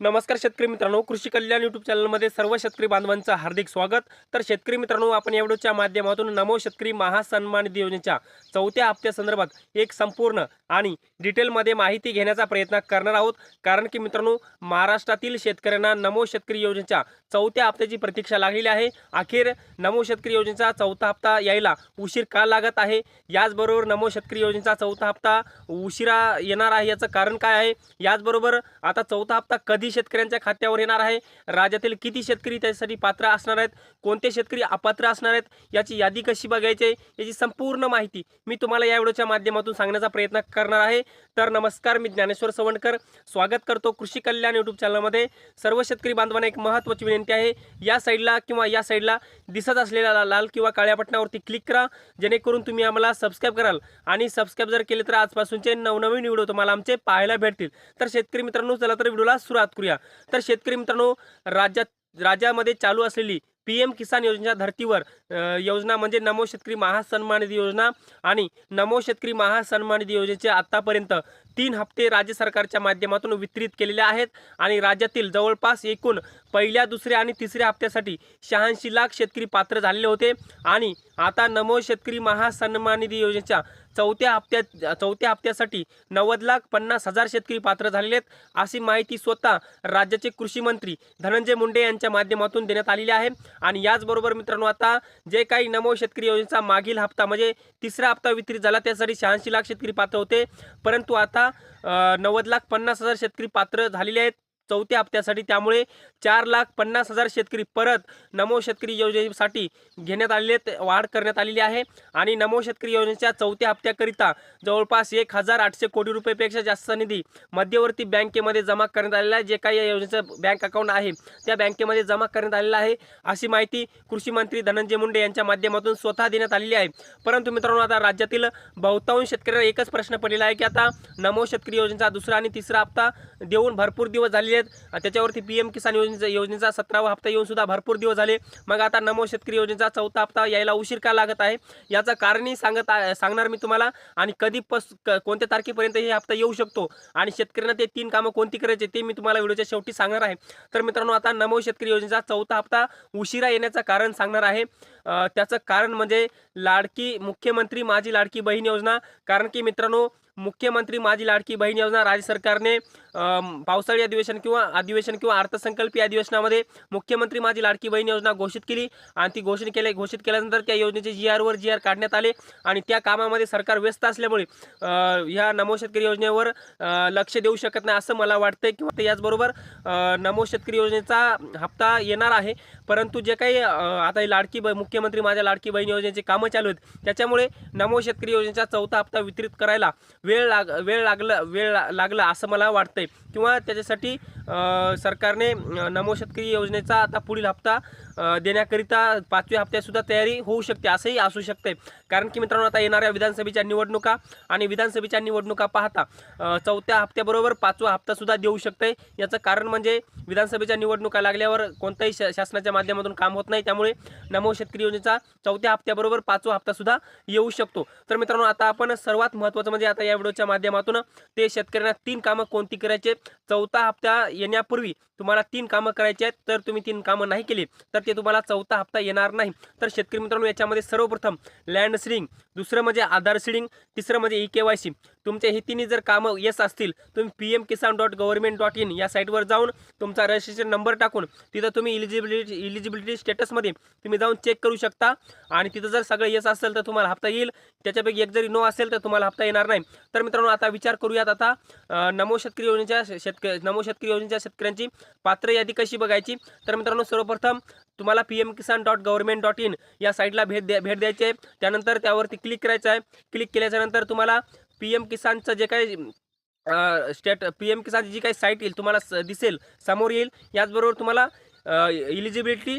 नमस्कार शेतकरी मित्रांनो कृषी कल्याण यूट्यूब चॅनलमध्ये सर्व शेतकरी बांधवांचं हार्दिक स्वागत. तर शेतकरी मित्रांनो आपण या व्हिडिओच्या माध्यमातून नमो शेतकरी महासन्मान निधी योजनेच्या चौथ्या हप्त्यासंदर्भात एक संपूर्ण आणि डिटेलमध्ये माहिती घेण्याचा प्रयत्न करणार आहोत. कारण की मित्रांनो महाराष्ट्रातील शेतकऱ्यांना नमो शेतकरी योजनेच्या चौथ्या हप्त्याची प्रतीक्षा लागलेली आहे. अखेर नमो शेतकरी योजनेचा चौथा हप्ता यायला उशीर का लागत आहे? याचबरोबर नमो शेतकरी योजनेचा चौथा हप्ता उशिरा येणार आहे याचं कारण काय आहे? याचबरोबर आता चौथा हप्ता कधी शेतकऱ्यांच्या खात्यावर येणार आहे? राज्यातील किती शेतकरी त्यासाठी पात्र असणार आहेत? कोणते शेतकरी अपात्र असणार आहेत? याची यादी कशी बघायची आहे? याची संपूर्ण माहिती मी तुम्हाला या व्हिडिओच्या माध्यमातून सांगण्याचा प्रयत्न करणार आहे. तर नमस्कार मी ज्ञानेश्वर सवणकर स्वागत करतो कृषी कल्याण यूट्यूब चॅनलमध्ये सर्व शेतकरी बांधवांना एक महत्त्वाची विनंती आहे. या साईडला किंवा या साईडला दिसत असलेल्या लाल किंवा काळ्या बटनावरती क्लिक करा. जेणेकरून तुम्ही आम्हाला सबस्क्राईब कराल. आणि सबस्क्राईब जर केले तर आजपासूनचे नवनवीन व्हिडिओ तुम्हाला आमचे पाहायला भेटतील. तर शेतकरी मित्रांनो चला तर व्हिडिओला सुरुवात करूया. तर शेतकरी मित्रांनो राज्यात राज्यामध्ये चालू असलेली पी एम किसान योजनेच्या धर्तीवर योजना म्हणजे नमो शेतकरी महासन्मान निधी योजना आणि नमो शेतकरी महासन्मान निधी योजनेचे आत्तापर्यंत तीन हप्ते राज्य सरकारच्या माध्यमातून वितरित केलेले आहेत आणि राज्यातील जवळपास एकूण पहिल्या दुसऱ्या आणि तिसऱ्या हप्त्यासाठी शहाऐंशी लाख शेतकरी पात्र झालेले होते. आणि आता नमो शेतकरी महासन्मान निधी योजनेच्या चौथ्या हप्त्यात चौथ्या हप्त्यासाठी नव्वद लाख पन्नास हजार शेतकरी पात्र झालेले आहेत अशी माहिती स्वतः राज्याचे कृषी मंत्री धनंजय मुंडे यांच्या माध्यमातून देण्यात आलेली आहे. आणि याचबरोबर मित्रांनो आता जे काही नमो शेतकरी योजनेचा मागील हप्ता म्हणजे तिसरा हप्ता वितरित झाला त्यासाठी शहाऐंशी लाख शेतकरी पात्र होते. परंतु आता नव्वद लाख पन्नास हजार शेतकरी पात्र झालेले आहेत. चौथ्या हप्त्यासाठी त्यामुळे चार लाख पन्नास हजार शेतकरी परत नमो शेतकरी योजनेसाठी घेण्यात आलेले आहेत, वाढ करण्यात आलेली आहे. आणि नमो शेतकरी योजनेच्या चौथ्या हप्त्याकरिता जवळपास एक हजार आठशे कोटी रुपयेपेक्षा जास्त निधी मध्यवर्ती बँकेमध्ये जमा करण्यात आलेला आहे. जे काही या योजनेचं बँक अकाउंट आहे त्या बँकेमध्ये जमा करण्यात आलेला आहे. अशी माहिती कृषी मंत्री धनंजय मुंडे यांच्या माध्यमातून स्वतः देण्यात आलेली आहे. परंतु मित्रांनो आता राज्यातील बहुतांश शेतकऱ्यांना एकच प्रश्न पडलेला आहे की आता नमो शेतकरी योजनेचा दुसरा आणि तिसरा हप्ता देऊन भरपूर दिवस झालेले आहेत. त्याच्यावरती पी एम किसान योजनेचा योजनेचा सतरावा हप्ता येऊन सुद्धा भरपूर दिवस झाले. मग आता नमो शेतकरी योजनेचा चौथा हप्ता यायला उशीर का लागत आहे? याचं कारणही सांगत सांगणार मी तुम्हाला. आणि कधी पस कोणत्या तारखेपर्यंत हे हप्ता येऊ शकतो? आणि शेतकऱ्यांना ते तीन कामं कोणती करायचे ते मी तुम्हाला व्हिडिओच्या शेवटी सांगणार आहे. तर मित्रांनो आता नमो शेतकरी योजनेचा चौथा हप्ता उशिरा येण्याचं कारण सांगणार आहे. त्याचं कारण म्हणजे लाडकी मुख्यमंत्री माझी लाडकी बहीण योजना. कारण की मित्रांनो मुख्यमंत्री माझी लाडकी बहीण योजना राज्य सरकारने पावसाळी अधिवेशन किंवा अधिवेशन किंवा अर्थसंकल्पीय अधिवेशनामध्ये मुख्यमंत्री माझी लाडकी बहीण योजना घोषित केली. आणि ती घोषणा केल्या घोषित केल्यानंतर त्या योजनेचे जी आरवर जी आर काढण्यात आले. आणि त्या कामामध्ये सरकार व्यस्त असल्यामुळे ह्या नमो शेतकरी योजनेवर लक्ष देऊ शकत नाही असं मला वाटतं किंवा ते याचबरोबर नमो शेतकरी योजनेचा हप्ता येणार आहे. परंतु जे काही आता लाडकी ब मुख्यमंत्री माझ्या लाडकी बहीण योजनेचे कामं चालू आहेत. त्याच्यामुळे नमो शेतकरी योजनेचा चौथा हप्ता वितरित करायला वेळ लाग वेळ लागला वेळ ला- लागला असं मला वाटतंय. किंवा त्याच्यासाठी सरकारने नमो शेतकरी योजनेचा आता पुढील हप्ता देण्याकरिता पाचव्या हप्त्यातसुद्धा तयारी होऊ शकते असंही असू शकते कारण की मित्रांनो आता येणाऱ्या विधानसभेच्या निवडणुका आणि विधानसभेच्या निवडणुका पाहता चौथ्या हप्त्याबरोबर पाचवा हप्तासुद्धा देऊ शकते याचं कारण म्हणजे विधानसभेच्या निवडणुका लागल्यावर कोणत्याही शासनाच्या माध्यमातून काम होत नाही. त्यामुळे नमो शेतकरी योजनेचा चौथ्या हप्त्याबरोबर पाचवा हप्तासुद्धा येऊ शकतो. तर मित्रांनो आता आपण सर्वात महत्त्वाचं म्हणजे आता या व्हिडिओच्या माध्यमातून ते शेतकऱ्यांना तीन कामं कोणती करायचे? चौथा हप्ता येण्यापूर्वी तुम्हाला तीन कामं करायची आहेत तर तुम्ही तीन कामं नाही केली तर ते तुम्हाला चौथा हप्ता येणार नाही. तर शेतकरी मित्रांनो याच्यामध्ये सर्वप्रथम लँड सिडिंग दुसरं म्हणजे आधार सिडिंग तिसरं म्हणजे ई के वाय सी तुमचे हे तिन्ही जर कामं येस असतील तुम्ही P M Kisan dot government dot in या साईटवर जाऊन तुमचा रजिस्ट्रेशन नंबर टाकून तिथं तुम्ही इलिजिबिलिटी इलिजिबिलिटी स्टेटसमध्ये तुम्ही जाऊन चेक करू शकता. आणि तिथं जर सगळं येस असेल तर तुम्हाला हप्ता येईल. त्याच्यापैकी एक जरी नो असेल तर तुम्हाला हप्ता येणार नाही. तर मित्रांनो आता विचार करूयात आता नमो शेतकरी योजनेच्या शेतक नमो शेतकरी योजनेच्या शेतकऱ्यांची. पात्र यादी कशी बघायची? तर मित्रांनो सर्वप्रथम तुम्हाला P M Kisan dot government dot in या साईटला भेट द्या भेट द्यायची आहे. त्यानंतर त्यावरती क्लिक करायचं आहे. क्लिक केल्याच्यानंतर तुम्हाला पी एम किसानचं जे काही स्टेट पी एम किसानची जी काही साईट येईल तुम्हाला दिसेल समोर येईल. याचबरोबर तुम्हाला इलिजिबिलिटी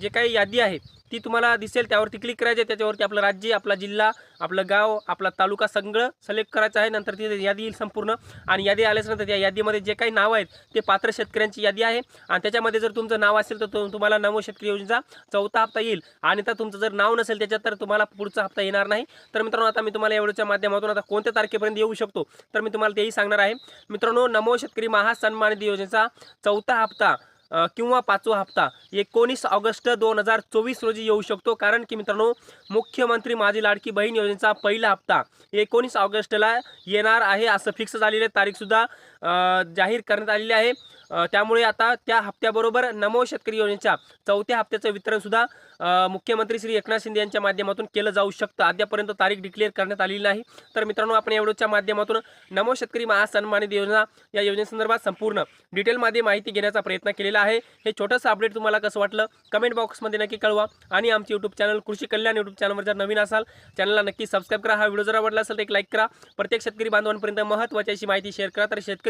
जे काही यादी आहे ती तुम्हाला दिसेल. त्यावरती क्लिक करायचे त्याच्यावरती आपलं राज्य आपला जिल्हा आपलं गाव आपला तालुका सगळं सिलेक्ट करायचं आहे. नंतर तिथे यादी येईल संपूर्ण. आणि यादी आल्याच्यानंतर त्या यादीमध्ये जे काही नाव आहेत ते पात्र शेतकऱ्यांची यादी आहे. आणि त्याच्यामध्ये जर तुमचं नाव असेल तर तो- तुम्हाला नमो शेतकरी योजनेचा चौथा हप्ता येईल. आणि तर तुमचं जर नाव नसेल त्याच्यात तर तुम्हाला पुढचा हप्ता येणार नाही. तर मित्रांनो आता मी तुम्हाला एवढ्याच्या माध्यमातून आता कोणत्या तारखेपर्यंत येऊ शकतो तर मी तुम्हाला तेही सांगणार आहे. मित्रांनो नमो शेतकरी महासन्मानिधी योजनेचा चौथा हप्ता किंवा पाचवा हप्ता. एकोणीस ऑगस्ट दोन हजार चोवीस रोजी येऊ शकतो. कारण की मित्रांनो मुख्यमंत्री माझी लाडकी बहीण योजनेचा पहिला हप्ता एकोणीस ऑगस्टला येणार आहे. असं फिक्स झालेली आहे तारीखसुद्धा जाहीर करण्यात आलेली आहे. त्यामुळे आता त्या हप्त्याबरोबर नमो शेतकरी योजनेच्या चौथ्या हप्त्याचं वितरणसुद्धा मुख्यमंत्री श्री एकनाथ शिंदे यांच्या माध्यमातून केलं जाऊ शकतं. अद्यापर्यंत तारीख डिक्लेअर करण्यात आलेली नाही. तर मित्रांनो आपण एवढच्या माध्यमातून नमो शेतकरी महासन्मानित योजना या योजनेसंदर्भात संपूर्ण डिटेलमध्ये माहिती घेण्याचा प्रयत्न केलेला आहे. हे छोटंसं अपडेट तुम्हाला कसं वाटलं? कमेंट बॉक्समध्ये नक्की कळवा. आणि आमचे यूट्यूब चॅनल कृषी कल्याण यूट्यूब चॅनलवर जर नवीन असाल चॅनलला नक्की सबस्क्राईब करा. हा व्हिडिओ जर आवडला असेल तर एक लाईक करा. प्रत्येक शेतकरी बांधवांपर्यंत महत्त्वाची अशी माहिती शेअर करा. तर शेतकरी